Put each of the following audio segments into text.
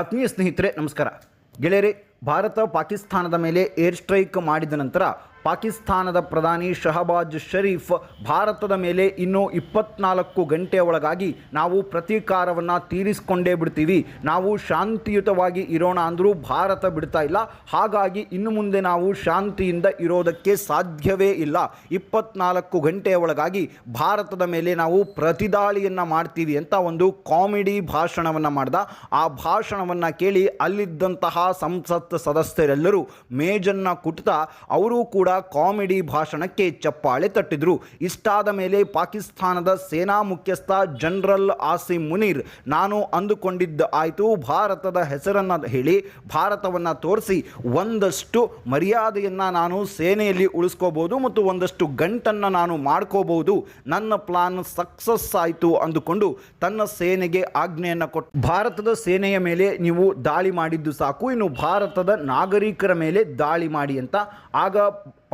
ಆತ್ಮೀಯ ಸ್ನೇಹಿತರೆ ನಮಸ್ಕಾರ. ಗೆಳೆಯರೆ ಭಾರತ ಪಾಕಿಸ್ತಾನದ ಮೇಲೆ ಏರ್ ಸ್ಟ್ರೈಕ್ ಮಾಡಿದ ನಂತರ ಪಾಕಿಸ್ತಾನದ ಪ್ರಧಾನಿ ಶಹಬಾಜ್ ಷರೀಫ್ ಭಾರತದ ಮೇಲೆ ಇನ್ನೂ ಇಪ್ಪತ್ನಾಲ್ಕು ಗಂಟೆಯ ಒಳಗಾಗಿ ನಾವು ಪ್ರತೀಕಾರವನ್ನು ತೀರಿಸಿಕೊಂಡೇ ಬಿಡ್ತೀವಿ. ನಾವು ಶಾಂತಿಯುತವಾಗಿ ಇರೋಣ ಅಂದರೂ ಭಾರತ ಬಿಡ್ತಾ ಇಲ್ಲ. ಹಾಗಾಗಿ ಇನ್ನು ಮುಂದೆ ನಾವು ಶಾಂತಿಯಿಂದ ಇರೋದಕ್ಕೆ ಸಾಧ್ಯವೇ ಇಲ್ಲ. ಇಪ್ಪತ್ನಾಲ್ಕು ಗಂಟೆಯ ಒಳಗಾಗಿ ಭಾರತದ ಮೇಲೆ ನಾವು ಪ್ರತಿದಾಳಿಯನ್ನು ಮಾಡ್ತೀವಿ ಅಂತ ಒಂದು ಕಾಮಿಡಿ ಭಾಷಣವನ್ನು ಮಾಡ್ದ. ಆ ಭಾಷಣವನ್ನು ಕೇಳಿ ಅಲ್ಲಿದ್ದಂತಹ ಸಂಸತ್ ಸದಸ್ಯರೆಲ್ಲರೂ ಮೇಜನ್ನು ಕುಟ್ತಾ ಅವರೂ ಕೂಡ ಕಾಮಿಡಿ ಭಾಷಣಕ್ಕೆ ಚಪ್ಪಾಳೆ ತಟ್ಟಿದ್ರು. ಇಷ್ಟಾದ ಮೇಲೆ ಪಾಕಿಸ್ತಾನದ ಸೇನಾ ಮುಖ್ಯಸ್ಥ ಜನರಲ್ ಆಸಿಮ್ ಮುನೀರ್, ನಾನು ಅಂದುಕೊಂಡಿದ್ದ ಆಯಿತು, ಭಾರತದ ಹೆಸರನ್ನು ಹೇಳಿ, ಭಾರತವನ್ನು ತೋರಿಸಿ, ಒಂದಷ್ಟು ಮರ್ಯಾದೆಯನ್ನು ನಾನು ಸೇನೆಯಲ್ಲಿ ಉಳಿಸ್ಕೋಬೋದು ಮತ್ತು ಒಂದಷ್ಟು ಗಂಟನ್ನು ನಾನು ಮಾಡ್ಕೋಬಹುದು ನನ್ನ ಪ್ಲಾನ್ ಸಕ್ಸಸ್ ಆಯಿತು ಅಂದುಕೊಂಡು ತನ್ನ ಸೇನೆಗೆ ಆಜ್ಞೆಯನ್ನು ಕೊಟ್ಟು. ಭಾರತದ ಸೇನೆಯ ಮೇಲೆ ನೀವು ದಾಳಿ ಮಾಡಿದ್ದು ಸಾಕು, ಇನ್ನು ಭಾರತದ ನಾಗರಿಕರ ಮೇಲೆ ದಾಳಿ ಮಾಡಿ ಅಂತ ಆಗ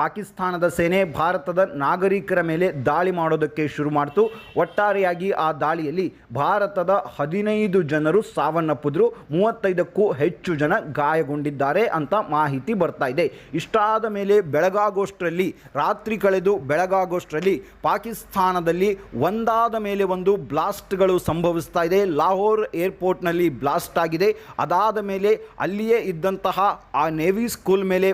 ಪಾಕಿಸ್ತಾನದ ಸೇನೆ ಭಾರತದ ನಾಗರಿಕರ ಮೇಲೆ ದಾಳಿ ಮಾಡೋದಕ್ಕೆ ಶುರು ಮಾಡಿತು. ಒಟ್ಟಾರೆಯಾಗಿ ಆ ದಾಳಿಯಲ್ಲಿ ಭಾರತದ ಹದಿನೈದು ಜನರು ಸಾವನ್ನಪ್ಪಿದ್ರು. ಮೂವತ್ತೈದಕ್ಕೂ ಹೆಚ್ಚು ಜನ ಗಾಯಗೊಂಡಿದ್ದಾರೆ ಅಂತ ಮಾಹಿತಿ ಬರ್ತಾ ಇದೆ. ಇಷ್ಟಾದ ಮೇಲೆ ಬೆಳಗಾಗೋಷ್ಟರಲ್ಲಿ, ರಾತ್ರಿ ಕಳೆದು ಬೆಳಗಾಗೋಷ್ಟರಲ್ಲಿ ಪಾಕಿಸ್ತಾನದಲ್ಲಿ ಒಂದಾದ ಮೇಲೆ ಒಂದು ಬ್ಲಾಸ್ಟ್ಗಳು ಸಂಭವಿಸ್ತಾ ಇದೆ. ಲಾಹೋರ್ ಏರ್ಪೋರ್ಟ್ನಲ್ಲಿ ಬ್ಲಾಸ್ಟ್ ಆಗಿದೆ ಅದಾದ ಮೇಲೆ ಅಲ್ಲಿಯೇ ಇದ್ದಂತಹ ಆ ನೇವಿ ಸ್ಕೂಲ್ ಮೇಲೆ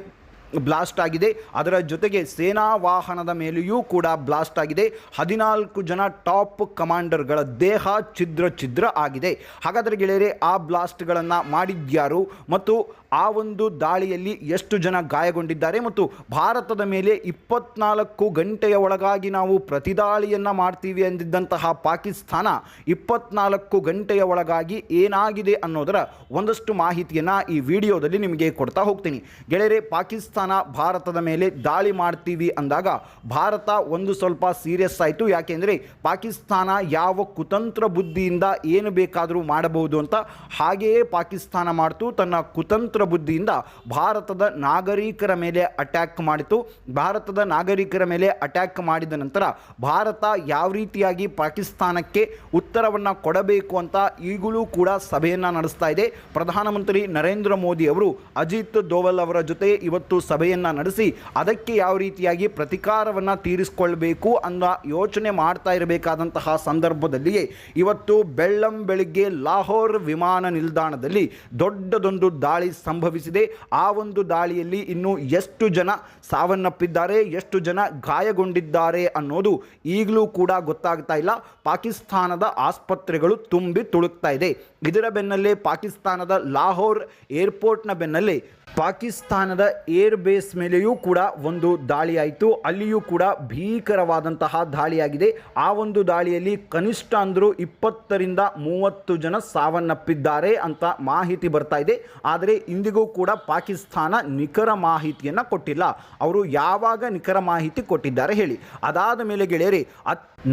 ಬ್ಲಾಸ್ಟ್ ಆಗಿದೆ. ಅದರ ಜೊತೆಗೆ ಸೇನಾ ವಾಹನದ ಮೇಲೆಯೂ ಕೂಡ ಬ್ಲಾಸ್ಟ್ ಆಗಿದೆ. ಹದಿನಾಲ್ಕು ಜನ ಟಾಪ್ ಕಮಾಂಡರ್ಗಳ ದೇಹ ಛಿದ್ರ ಛಿದ್ರ ಆಗಿದೆ. ಹಾಗಾದರೆ ಗೆಳೆಯರೆ, ಆ ಬ್ಲಾಸ್ಟ್ಗಳನ್ನು ಮಾಡಿದ್ಯಾರು? ಮತ್ತು ಆ ಒಂದು ದಾಳಿಯಲ್ಲಿ ಎಷ್ಟು ಜನ ಗಾಯಗೊಂಡಿದ್ದಾರೆ? ಮತ್ತು ಭಾರತದ ಮೇಲೆ ಇಪ್ಪತ್ನಾಲ್ಕು ಗಂಟೆಯ ಒಳಗಾಗಿ ನಾವು ಪ್ರತಿದಾಳಿಯನ್ನು ಮಾಡ್ತೀವಿ ಎಂದಿದ್ದಂತಹ ಪಾಕಿಸ್ತಾನ, ಇಪ್ಪತ್ನಾಲ್ಕು ಗಂಟೆಯ ಒಳಗಾಗಿ ಏನಾಗಿದೆ ಅನ್ನೋದರ ಒಂದಷ್ಟು ಮಾಹಿತಿಯನ್ನು ಈ ವಿಡಿಯೋದಲ್ಲಿ ನಿಮಗೆ ಕೊಡ್ತಾ ಹೋಗ್ತೀನಿ. ಗೆಳೆಯರೆ, ಪಾಕಿಸ್ತಾನ ಭಾರತದ ಮೇಲೆ ದಾಳಿ ಮಾಡ್ತೀವಿ ಅಂದಾಗ ಭಾರತ ಒಂದು ಸ್ವಲ್ಪ ಸೀರಿಯಸ್ ಆಯಿತು. ಯಾಕೆಂದರೆ ಪಾಕಿಸ್ತಾನ ಯಾವ ಕುತಂತ್ರ ಬುದ್ಧಿಯಿಂದ ಏನು ಬೇಕಾದರೂ ಮಾಡಬಹುದು ಅಂತ ಹಾಗೆಯೇ ಪಾಕಿಸ್ತಾನ ಮಾಡ್ತು. ತನ್ನ ಕುತಂತ್ರ ಬುದ್ಧಿಯಿಂದ ಭಾರತದ ನಾಗರಿಕರ ಮೇಲೆ ಅಟ್ಯಾಕ್ ಮಾಡಿತು. ಭಾರತದ ನಾಗರಿಕರ ಮೇಲೆ ಅಟ್ಯಾಕ್ ಮಾಡಿದ ನಂತರ ಭಾರತ ಯಾವ ರೀತಿಯಾಗಿ ಪಾಕಿಸ್ತಾನಕ್ಕೆ ಉತ್ತರವನ್ನು ಕೊಡಬೇಕು ಅಂತ ಈಗಲೂ ಕೂಡ ಸಭೆಯನ್ನು ನಡೆಸ್ತಾ ಇದೆ. ಪ್ರಧಾನಮಂತ್ರಿ ನರೇಂದ್ರ ಮೋದಿ ಅವರು ಅಜಿತ್ ದೋವಲ್ ಅವರ ಜೊತೆ ಇವತ್ತು ಸಭೆಯನ್ನು ನಡೆಸಿ ಅದಕ್ಕೆ ಯಾವ ರೀತಿಯಾಗಿ ಪ್ರತಿಕಾರವನ್ನು ತೀರಿಸಿಕೊಳ್ಬೇಕು ಅನ್ನೋ ಯೋಚನೆ ಮಾಡ್ತಾ ಇರಬೇಕಾದಂತಹ ಸಂದರ್ಭದಲ್ಲಿಯೇ ಇವತ್ತು ಬೆಳ್ಳಂ ಬೆಳಿಗ್ಗೆ ಲಾಹೋರ್ ವಿಮಾನ ನಿಲ್ದಾಣದಲ್ಲಿ ದೊಡ್ಡದೊಂದು ದಾಳಿ ಸಂಭವಿಸಿದೆ. ಆ ಒಂದು ದಾಳಿಯಲ್ಲಿ ಇನ್ನು ಎಷ್ಟು ಜನ ಸಾವನ್ನಪ್ಪಿದ್ದಾರೆ, ಎಷ್ಟು ಜನ ಗಾಯಗೊಂಡಿದ್ದಾರೆ ಅನ್ನೋದು ಈಗಲೂ ಕೂಡ ಗೊತ್ತಾಗ್ತಾ ಇಲ್ಲ. ಪಾಕಿಸ್ತಾನದ ಆಸ್ಪತ್ರೆಗಳು ತುಂಬಿ ತುಳುಕ್ತಾ ಇದೆ. ಇದರ ಬೆನ್ನಲ್ಲೇ ಪಾಕಿಸ್ತಾನದ ಲಾಹೋರ್ ಏರ್ಪೋರ್ಟ್ನ ಬೆನ್ನಲ್ಲೇ ಪಾಕಿಸ್ತಾನದ ಏರ್ ಬೇಸ್ ಮೇಲೆಯೂ ಕೂಡ ಒಂದು ದಾಳಿಯಾಯಿತು. ಅಲ್ಲಿಯೂ ಕೂಡ ಭೀಕರವಾದಂತಹ ದಾಳಿಯಾಗಿದೆ. ಆ ಒಂದು ದಾಳಿಯಲ್ಲಿ ಕನಿಷ್ಠ ಅಂದರೂ ಇಪ್ಪತ್ತರಿಂದ ಮೂವತ್ತು ಜನ ಸಾವನ್ನಪ್ಪಿದ್ದಾರೆ ಅಂತ ಮಾಹಿತಿ ಬರ್ತಾ ಇದೆ. ಆದರೆ ಇಂದಿಗೂ ಕೂಡ ಪಾಕಿಸ್ತಾನ ನಿಖರ ಮಾಹಿತಿಯನ್ನು ಕೊಟ್ಟಿಲ್ಲ. ಅವರು ಯಾವಾಗ ನಿಖರ ಮಾಹಿತಿ ಕೊಟ್ಟಿದ್ದಾರೆ ಹೇಳಿ. ಅದಾದ ಮೇಲೆ ಗೆಳೆಯರೇ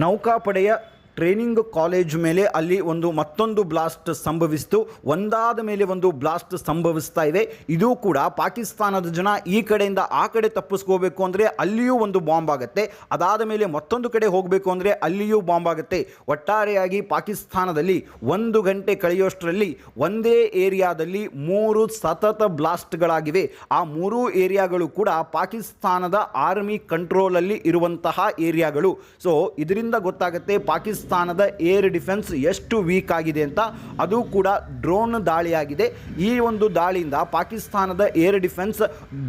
ನೌಕಾಪಡೆಯ ಟ್ರೈನಿಂಗ್ ಕಾಲೇಜ್ ಮೇಲೆ ಅಲ್ಲಿ ಒಂದು ಮತ್ತೊಂದು ಬ್ಲಾಸ್ಟ್ ಸಂಭವಿಸಿತು. ಒಂದಾದ ಮೇಲೆ ಒಂದು ಬ್ಲಾಸ್ಟ್ ಸಂಭವಿಸ್ತಾ ಇದೆ. ಇದು ಕೂಡ ಪಾಕಿಸ್ತಾನದ ಜನ ಈ ಕಡೆಯಿಂದ ಆ ಕಡೆ ತಪ್ಪಿಸ್ಕೋಬೇಕು ಅಂದರೆ ಅಲ್ಲಿಯೂ ಒಂದು ಬಾಂಬ್ ಆಗುತ್ತೆ. ಅದಾದ ಮೇಲೆ ಮತ್ತೊಂದು ಕಡೆ ಹೋಗಬೇಕು ಅಂದರೆ ಅಲ್ಲಿಯೂ ಬಾಂಬ್ ಆಗುತ್ತೆ. ಒಟ್ಟಾರೆಯಾಗಿ ಪಾಕಿಸ್ತಾನದಲ್ಲಿ ಒಂದು ಗಂಟೆ ಕಳೆಯೋಷ್ಟರಲ್ಲಿ ಒಂದೇ ಏರಿಯಾದಲ್ಲಿ ಮೂರು ಸತತ ಬ್ಲಾಸ್ಟ್ಗಳಾಗಿವೆ. ಆ ಮೂರೂ ಏರಿಯಾಗಳು ಕೂಡ ಪಾಕಿಸ್ತಾನದ ಆರ್ಮಿ ಕಂಟ್ರೋಲಲ್ಲಿ ಇರುವಂತಹ ಏರಿಯಾಗಳು. ಸೊ, ಇದರಿಂದ ಗೊತ್ತಾಗುತ್ತೆ ಪಾಕಿಸ್ತಾನದ ಏರ್ ಡಿಫೆನ್ಸ್ ಎಷ್ಟು ವೀಕ್ ಆಗಿದೆ ಅಂತ ಅದು ಕೂಡ ಡ್ರೋನ್ ದಾಳಿಯಾಗಿದೆ. ಈ ಒಂದು ದಾಳಿಯಿಂದ ಪಾಕಿಸ್ತಾನದ ಏರ್ ಡಿಫೆನ್ಸ್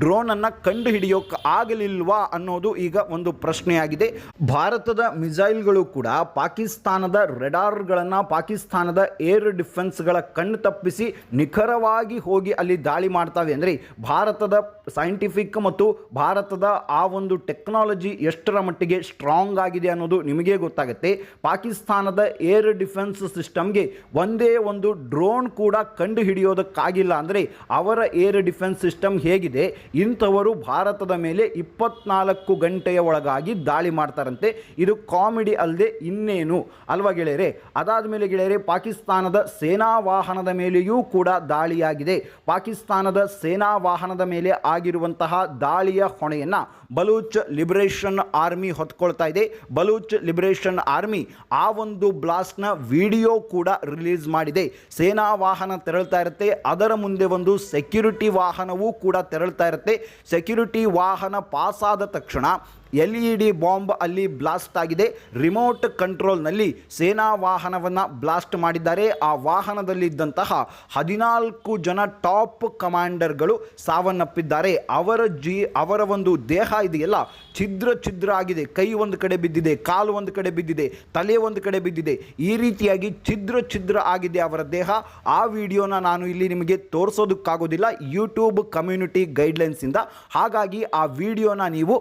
ಡ್ರೋನನ್ನು ಕಂಡು ಹಿಡಿಯೋಕೆ ಆಗಲಿಲ್ವಾ ಅನ್ನೋದು ಈಗ ಒಂದು ಪ್ರಶ್ನೆಯಾಗಿದೆ. ಭಾರತದ ಮಿಸೈಲ್ಗಳು ಕೂಡ ಪಾಕಿಸ್ತಾನದ ರೆಡಾರ್ಗಳನ್ನು ಪಾಕಿಸ್ತಾನದ ಏರ್ ಡಿಫೆನ್ಸ್ಗಳ ಕಣ್ಣು ತಪ್ಪಿಸಿ ನಿಖರವಾಗಿ ಹೋಗಿ ಅಲ್ಲಿ ದಾಳಿ ಮಾಡ್ತವೆ. ಅಂದರೆ ಭಾರತದ ಸೈಂಟಿಫಿಕ್ ಮತ್ತು ಭಾರತದ ಆ ಒಂದು ಟೆಕ್ನಾಲಜಿ ಎಷ್ಟರ ಮಟ್ಟಿಗೆ ಸ್ಟ್ರಾಂಗ್ ಆಗಿದೆ ಅನ್ನೋದು ನಿಮಗೆ ಗೊತ್ತಾಗುತ್ತೆ. ಪಾಕಿಸ್ತಾನದ ಏರ್ ಡಿಫೆನ್ಸ್ ಸಿಸ್ಟಮ್ಗೆ ಒಂದೇ ಒಂದು ಡ್ರೋನ್ ಕೂಡ ಕಂಡು ಹಿಡಿಯೋದಕ್ಕಾಗಿಲ್ಲ ಅಂದರೆ ಅವರ ಏರ್ ಡಿಫೆನ್ಸ್ ಸಿಸ್ಟಮ್ ಹೇಗಿದೆ? ಇಂಥವರು ಭಾರತದ ಮೇಲೆ ಇಪ್ಪತ್ನಾಲ್ಕು ಗಂಟೆಯ ಒಳಗಾಗಿ ದಾಳಿ ಮಾಡ್ತಾರಂತೆ. ಇದು ಕಾಮಿಡಿ ಅಲ್ಲದೆ ಇನ್ನೇನು? ಅಲ್ವಾ ಗೆಳೆಯರೆ? ಅದಾದ ಮೇಲೆ ಗೆಳೆಯರೆ, ಪಾಕಿಸ್ತಾನದ ಸೇನಾ ವಾಹನದ ಮೇಲೆಯೂ ಕೂಡ ದಾಳಿಯಾಗಿದೆ. ಪಾಕಿಸ್ತಾನದ ಸೇನಾ ವಾಹನದ ಮೇಲೆ ಆಗಿರುವಂತಹ ದಾಳಿಯ ಹೊಣೆಯನ್ನು ಬಲೂಚ್ ಲಿಬರೇಷನ್ ಆರ್ಮಿ ಹೊತ್ಕೊಳ್ತಾ ಇದೆ. ಬಲೂಚ್ ಲಿಬರೇಷನ್ ಆರ್ಮಿ ಆ ಒಂದು ಬ್ಲಾಸ್ಟ್ನ ವಿಡಿಯೋ ಕೂಡ ರಿಲೀಸ್ ಮಾಡಿದೆ. ಸೇನಾ ವಾಹನ ತೆರಳ್ತಾ ಇರುತ್ತೆ. ಅದರ ಮುಂದೆ ಒಂದು ಸೆಕ್ಯೂರಿಟಿ ವಾಹನವೂ ಕೂಡ ತೆರಳ್ತಾ ಇರುತ್ತೆ. ಸೆಕ್ಯೂರಿಟಿ ವಾಹನ ಪಾಸ್ ಆದ ತಕ್ಷಣ ಎಲ್ ಇ ಡಿ ಬಾಂಬ್ ಅಲ್ಲಿ ಬ್ಲಾಸ್ಟ್ ಆಗಿದೆ. ರಿಮೋಟ್ ಕಂಟ್ರೋಲ್ನಲ್ಲಿ ಸೇನಾ ವಾಹನವನ್ನು ಬ್ಲಾಸ್ಟ್ ಮಾಡಿದ್ದಾರೆ. ಆ ವಾಹನದಲ್ಲಿದ್ದಂತಹ ಹದಿನಾಲ್ಕು ಜನ ಟಾಪ್ ಕಮಾಂಡರ್ಗಳು ಸಾವನ್ನಪ್ಪಿದ್ದಾರೆ. ಅವರ ಜೀ, ಅವರ ಒಂದು ದೇಹ ಇದೆಯಲ್ಲ, ಛಿದ್ರ ಛಿದ್ರ ಆಗಿದೆ. ಕೈ ಒಂದು ಕಡೆ ಬಿದ್ದಿದೆ, ಕಾಲು ಒಂದು ಕಡೆ ಬಿದ್ದಿದೆ, ತಲೆ ಒಂದು ಕಡೆ ಬಿದ್ದಿದೆ. ಈ ರೀತಿಯಾಗಿ ಛಿದ್ರ ಛಿದ್ರ ಆಗಿದೆ ಅವರ ದೇಹ. ಆ ವಿಡಿಯೋನ ನಾನು ಇಲ್ಲಿ ನಿಮಗೆ ತೋರಿಸೋದಕ್ಕಾಗೋದಿಲ್ಲ. ಯೂಟ್ಯೂಬ್ ಕಮ್ಯುನಿಟಿ ಗೈಡ್ಲೈನ್ಸಿಂದ ಹಾಗಾಗಿ ಆ ವಿಡಿಯೋನ ನೀವು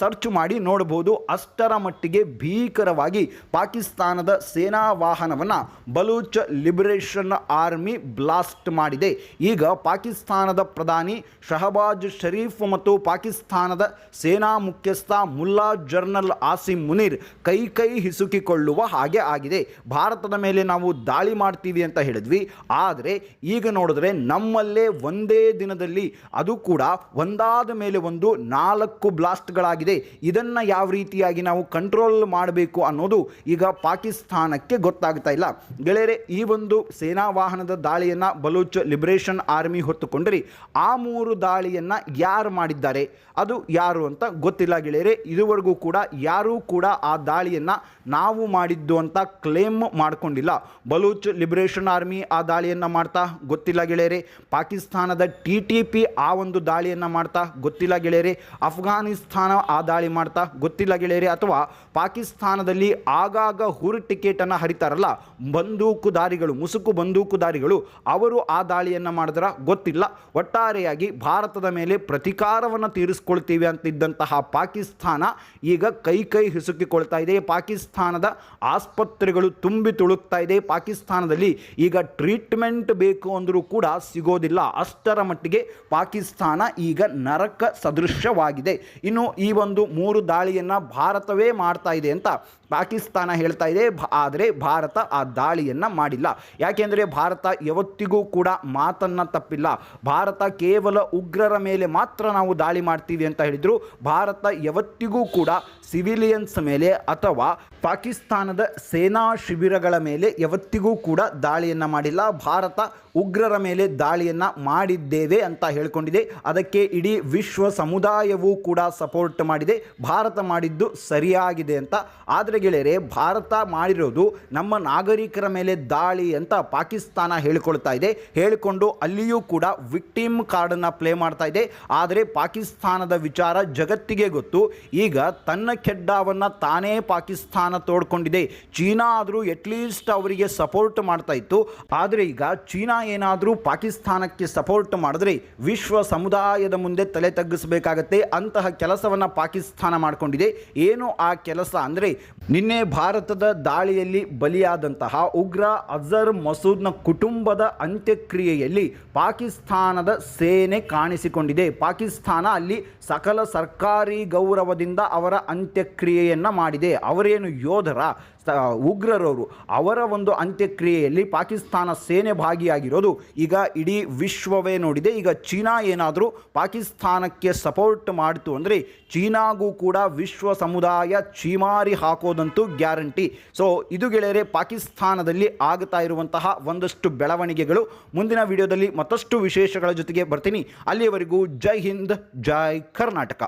ಸರ್ಚ್ ಮಾಡಿ ನೋಡಬಹುದು ಅಷ್ಟರ ಮಟ್ಟಿಗೆ ಭೀಕರವಾಗಿ ಪಾಕಿಸ್ತಾನದ ಸೇನಾ ವಾಹನವನ್ನು ಬಲೂಚ್ ಲಿಬರೇಷನ್ ಆರ್ಮಿ ಬ್ಲಾಸ್ಟ್ ಮಾಡಿದೆ. ಈಗ ಪಾಕಿಸ್ತಾನದ ಪ್ರಧಾನಿ ಶಹಬಾಜ್ ಶರೀಫ್ ಮತ್ತು ಪಾಕಿಸ್ತಾನದ ಸೇನಾ ಮುಖ್ಯಸ್ಥ ಮುಲ್ಲಾ ಜರ್ನಲ್ ಆಸಿಮ್ ಮುನೀರ್ ಕೈ ಕೈ ಹಿಸುಕಿಕೊಳ್ಳುವ ಹಾಗೆ ಆಗಿದೆ. ಭಾರತದ ಮೇಲೆ ನಾವು ದಾಳಿ ಮಾಡ್ತೀವಿ ಅಂತ ಹೇಳಿದ್ವಿ. ಆದರೆ ಈಗ ನೋಡಿದ್ರೆ ನಮ್ಮಲ್ಲೇ ಒಂದೇ ದಿನದಲ್ಲಿ ಅದು ಕೂಡ ಒಂದಾದ ಮೇಲೆ ಒಂದು ನಾಲ್ಕು ಬ್ಲಾಸ್ಟ್ಗಳಾಗಿದೆ ಇದನ್ನು ಯಾವ ರೀತಿಯಾಗಿ ನಾವು ಕಂಟ್ರೋಲ್ ಮಾಡಬೇಕು ಅನ್ನೋದು ಈಗ ಪಾಕಿಸ್ತಾನಕ್ಕೆ ಗೊತ್ತಾಗ್ತಾ ಇಲ್ಲ. ಗೆಳೆಯರೆ, ಈ ಒಂದು ಸೇನಾ ವಾಹನದ ದಾಳಿಯನ್ನು ಬಲೂಚ್ ಲಿಬರೇಷನ್ ಆರ್ಮಿ ಹೊತ್ತುಕೊಂಡ್ರಿ. ಆ ಮೂರು ದಾಳಿಯನ್ನು ಯಾರು ಮಾಡಿದ್ದಾರೆ? ಅದು ಯಾರು ಅಂತ ಗೊತ್ತಿಲ್ಲ ಗೆಳೆಯರೆ. ಇದುವರೆಗೂ ಕೂಡ ಯಾರೂ ಕೂಡ ಆ ದಾಳಿಯನ್ನು ನಾವು ಮಾಡಿದ್ದು ಅಂತ ಕ್ಲೇಮ್ ಮಾಡಿಕೊಂಡಿಲ್ಲ. ಬಲೂಚ್ ಲಿಬರೇಷನ್ ಆರ್ಮಿ ಆ ದಾಳಿಯನ್ನು ಮಾಡ್ತಾ ಗೊತ್ತಿಲ್ಲ ಗೆಳೆಯರೆ. ಪಾಕಿಸ್ತಾನದ ಟಿ ಟಿ ಆ ಒಂದು ದಾಳಿಯನ್ನು ಮಾಡ್ತಾ ಗೊತ್ತಿಲ್ಲ ಗೆಳೆಯರೆ. ಅಫ್ಘಾನಿಸ್ತಾನ ಆ ದಾಳಿ ಮಾಡ್ತಾ ಗೊತ್ತಿಲ್ಲ ಗೆಳೆಯರಿ, ಅಥವಾ ಪಾಕಿಸ್ತಾನದಲ್ಲಿ ಆಗಾಗ ಹುರು ಟಿಕೆಟನ್ನು ಹರಿತಾರಲ್ಲ ಬಂದೂಕುದಾರಿಗಳು ಮುಸುಕು ಬಂದೂಕುದಾರಿಗಳು ಅವರು ಆ ದಾಳಿಯನ್ನು ಮಾಡಿದ್ರ ಗೊತ್ತಿಲ್ಲ. ಒಟ್ಟಾರೆಯಾಗಿ ಭಾರತದ ಮೇಲೆ ಪ್ರತಿಕಾರವನ್ನು ತೀರಿಸ್ಕೊಳ್ತೀವಿ ಅಂತಿದ್ದಂತಹ ಪಾಕಿಸ್ತಾನ ಈಗ ಕೈ ಕೈ ಹಿಸುಕಿಕೊಳ್ತಾ ಇದೆ. ಪಾಕಿಸ್ತಾನದ ಆಸ್ಪತ್ರೆಗಳು ತುಂಬಿ ತುಳುಕ್ತಾ ಇದೆ. ಪಾಕಿಸ್ತಾನದಲ್ಲಿ ಈಗ ಟ್ರೀಟ್ಮೆಂಟ್ ಬೇಕು ಅಂದರೂ ಕೂಡ ಸಿಗೋದಿಲ್ಲ. ಅಷ್ಟರ ಮಟ್ಟಿಗೆ ಪಾಕಿಸ್ತಾನ ಈಗ ನರಕ ಸದೃಶ್ಯವಾಗಿದೆ ಇನ್ನು ಈ ಒಂದು ಮೂರು ದಾಳಿಯನ್ನು ಭಾರತವೇ ಮಾಡ್ತಾ ಇದೆ ಅಂತ ಪಾಕಿಸ್ತಾನ ಹೇಳ್ತಾ ಇದೆ ಆದರೆ ಭಾರತ ಆ ದಾಳಿಯನ್ನು ಮಾಡಿಲ್ಲ. ಯಾಕೆಂದರೆ ಭಾರತ ಯಾವತ್ತಿಗೂ ಕೂಡ ಮಾತನ್ನು ತಪ್ಪಿಲ್ಲ. ಭಾರತ ಕೇವಲ ಉಗ್ರರ ಮೇಲೆ ಮಾತ್ರ ನಾವು ದಾಳಿ ಮಾಡ್ತೀವಿ ಅಂತ ಹೇಳಿದರು. ಭಾರತ ಯಾವತ್ತಿಗೂ ಕೂಡ ಸಿವಿಲಿಯನ್ಸ್ ಮೇಲೆ ಅಥವಾ ಪಾಕಿಸ್ತಾನದ ಸೇನಾ ಶಿಬಿರಗಳ ಮೇಲೆ ಯಾವತ್ತಿಗೂ ಕೂಡ ದಾಳಿಯನ್ನು ಮಾಡಿಲ್ಲ. ಭಾರತ ಉಗ್ರರ ಮೇಲೆ ದಾಳಿಯನ್ನು ಮಾಡಿದ್ದೇವೆ ಅಂತ ಹೇಳಿಕೊಂಡಿದೆ. ಅದಕ್ಕೆ ಇಡೀ ವಿಶ್ವ ಸಮುದಾಯವೂ ಕೂಡ ಸಪೋರ್ಟ್ ಮಾಡಿದೆ. ಭಾರತ ಮಾಡಿದ್ದು ಸರಿಯಾಗಿದೆ ಅಂತ. ಆದರೆ ಗೆಳೆಯರೆ, ಭಾರತ ಮಾಡಿರೋದು ನಮ್ಮ ನಾಗರಿಕರ ಮೇಲೆ ದಾಳಿ ಅಂತ ಪಾಕಿಸ್ತಾನ ಹೇಳಿಕೊಳ್ತಾ ಇದೆ. ಹೇಳಿಕೊಂಡು ಅಲ್ಲಿಯೂ ಕೂಡ ವಿಕ್ಟಿಮ್ ಕಾರ್ಡನ್ನು ಪ್ಲೇ ಮಾಡ್ತಾ ಇದೆ. ಆದರೆ ಪಾಕಿಸ್ತಾನದ ವಿಚಾರ ಜಗತ್ತಿಗೆ ಗೊತ್ತು. ಈಗ ತನ್ನ ಕೆಡ್ಡಾವನ್ನು ತಾನೇ ಪಾಕಿಸ್ತಾನ ತೋಡ್ಕೊಂಡಿದೆ. ಚೀನಾ ಆದರೂ ಅಟ್ಲೀಸ್ಟ್ ಅವರಿಗೆ ಸಪೋರ್ಟ್ ಮಾಡ್ತಾ ಇತ್ತು. ಆದರೆ ಈಗ ಚೀನಾ ಏನಾದರೂ ಪಾಕಿಸ್ತಾನಕ್ಕೆ ಸಪೋರ್ಟ್ ಮಾಡಿದ್ರೆ ವಿಶ್ವ ಸಮುದಾಯದ ಮುಂದೆ ತಲೆ ತಗ್ಗಿಸಬೇಕಾಗತ್ತೆ. ಅಂತಹ ಕೆಲಸವನ್ನು ಪಾಕಿಸ್ತಾನ ಮಾಡಿಕೊಂಡಿದೆ. ಏನು ಆ ಕೆಲಸ ಅಂದರೆ ನಿನ್ನೆ ಭಾರತದ ದಾಳಿಯಲ್ಲಿ ಬಲಿಯಾದಂತಹ ಉಗ್ರ ಅಜರ್ ಮಸೂದ್ನ ಕುಟುಂಬದ ಅಂತ್ಯಕ್ರಿಯೆಯಲ್ಲಿ ಪಾಕಿಸ್ತಾನದ ಸೇನೆ ಕಾಣಿಸಿಕೊಂಡಿದೆ. ಪಾಕಿಸ್ತಾನ ಅಲ್ಲಿ ಸಕಲ ಸರ್ಕಾರಿ ಗೌರವದಿಂದ ಅವರ ಅಂತ್ಯಕ್ರಿಯೆಯನ್ನು ಮಾಡಿದೆ. ಅವರೇನು ಯೋಧರ ಉಗ್ರರವರು ಅವರ ಒಂದು ಅಂತ್ಯಕ್ರಿಯೆಯಲ್ಲಿ ಪಾಕಿಸ್ತಾನ ಸೇನೆ ಭಾಗಿಯಾಗಿರೋದು. ಈಗ ಇಡೀ ವಿಶ್ವವೇ ನೋಡಿದೆ. ಈಗ ಚೀನಾ ಏನಾದರೂ ಪಾಕಿಸ್ತಾನಕ್ಕೆ ಸಪೋರ್ಟ್ ಮಾಡಿತು ಅಂದರೆ ಚೀನಾಗೂ ಕೂಡ ವಿಶ್ವ ಸಮುದಾಯ ಚೀಮಾರಿ ಹಾಕೋದಂತೂ ಗ್ಯಾರಂಟಿ. ಸೊ ಇದು ಗೆಳೆಯರೆ, ಪಾಕಿಸ್ತಾನದಲ್ಲಿ ಆಗ್ತಾ ಇರುವಂತಹ ಒಂದಷ್ಟು ಬೆಳವಣಿಗೆಗಳು. ಮುಂದಿನ ವಿಡಿಯೋದಲ್ಲಿ ಮತ್ತಷ್ಟು ವಿಶೇಷಗಳ ಜೊತೆಗೆ ಬರ್ತೀನಿ. ಅಲ್ಲಿಯವರೆಗೂ ಜೈ ಹಿಂದ್, ಜೈ ಕರ್ನಾಟಕ.